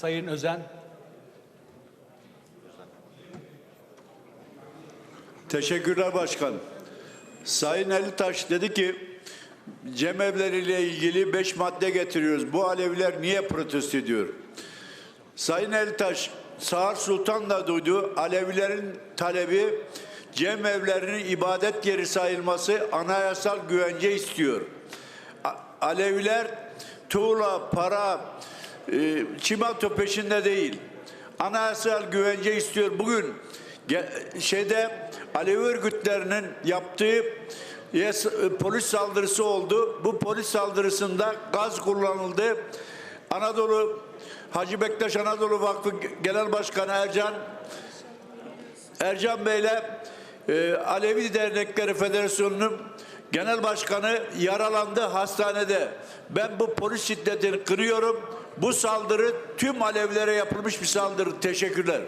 Sayın Özen. Teşekkürler başkan. Sayın Elitaş dedi ki cemevleriyle ilgili beş madde getiriyoruz. Bu Aleviler niye protesto ediyor? Sayın Elitaş, Sağır Sultan da duydu. Alevilerin talebi cemevlerinin ibadet yeri sayılması anayasal güvence istiyor. Aleviler tuğla, para, e, çimento peşinde değil. Anayasal güvence istiyor. Bugün şeyde Alevi örgütlerinin yaptığı yes- e, polis saldırısı oldu. Bu polis saldırısında gaz kullanıldı. Anadolu Hacı Bektaş Anadolu Vakfı Genel Başkanı Ercan Ercan Bey'le e, Alevi Dernekleri Federasyonu'nun genel başkanı yaralandı hastanede. Ben bu polis şiddetini kırıyorum. Bu saldırı tüm Alevilere yapılmış bir saldırı. Teşekkürler.